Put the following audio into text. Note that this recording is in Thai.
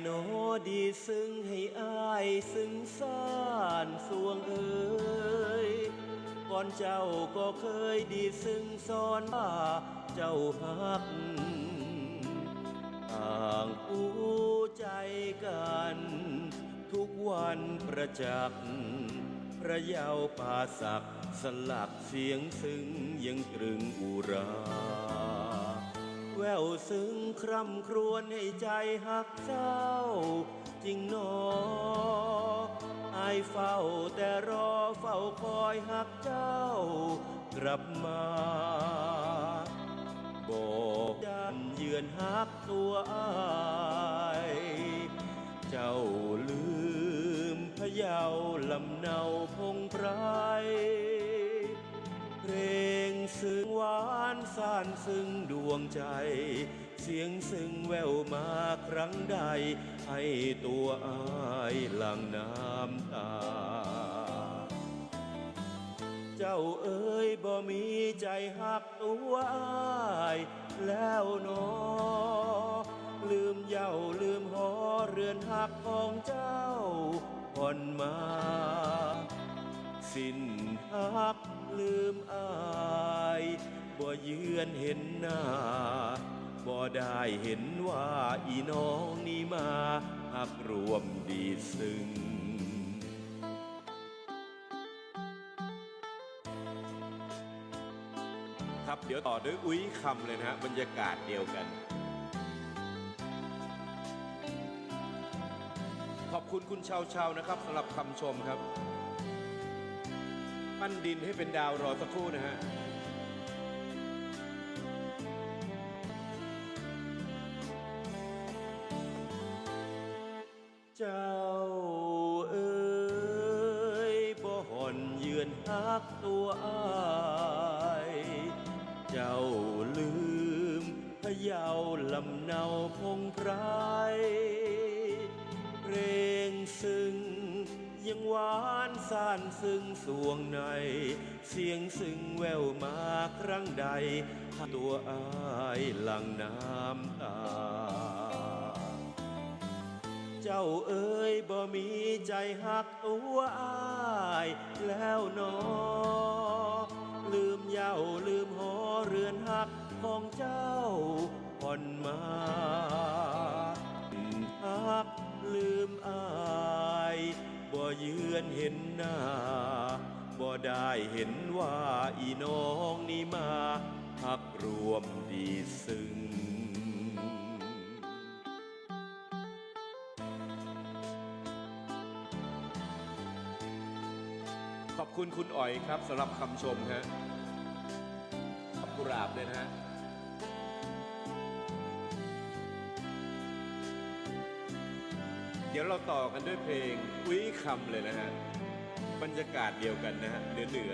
โนดีซึ้งให้อายซึ้งซ่านสวงเอ่ยก่อนเจ้าก็เคยดีซึ้งสอนว่าเจ้าฮักต่างผู้ใจกัน ทุกวันประจักษ์พระเยาวป่าศักสลักเสียงซึ้งยังตรึงอุรา ววซึ้งคร่ำครวญให้ใจหักเจ้า จริงหนออายเฝ้าแต่รอเฝ้าคอยหักเจ้า กลับมาบอกยันเยือนหักตัวอายเจ้าลืมพะเยาลำเนาพงไพรเพลงซึ้งหวานซ่านซึ้งดวงใจ เสียงซึ้งแววมาครั้งใด ให้ตัวอายหลังน้ำตา เจ้าเอ๋ยบ่มีใจหักตัวอายแล้วนอลืมเย้าลืมหอเรือนหักของเจ้าผ่อนมา สิ้นหักลืมอายบ่เยือนเห็นหน้าบ่ได้เห็นว่าอีน้องนี่มาหักรวมดีซึ้งครับเดี๋ยวต่อด้วยอุ้ยคำเลยนะฮะบรรยากาศเดียวกัน ขอบคุณคุณชาวชาวนะครับสำหรับคำชมครับ ปั้นดินให้เป็นดาวรอสักครู่นะฮะเจ้าเอ๋ยบ่หอนเยือนหักตัวอายเจ้าลืมพยาวลำเนาพงไพรเพลงซึ้ง ยังหวานซ่านซึ้งสวงใน เสียงซึ้งแววมาครั้งใด ตัวอายหลังน้ำตา เจ้าเอ๋ยบ่มีใจหักตัวอาย แล้วนอ ลืมเย้าลืมหอเรือนหักของเจ้าผ่อนมาหักลืมอาย เยือนเห็นหน้า บ่ได้เห็นว่าอีน้องนี่มาหักรวมดีซึ้งขอบคุณคุณอ๋อยครับสำหรับคำชมฮะขอบกุหลาบเลยนะฮะ เดี๋ยวเราต่อกันด้วยเพลงอุ้ยคำเลยนะฮะ บรรยากาศเดียวกันนะฮะเหนือเหนือ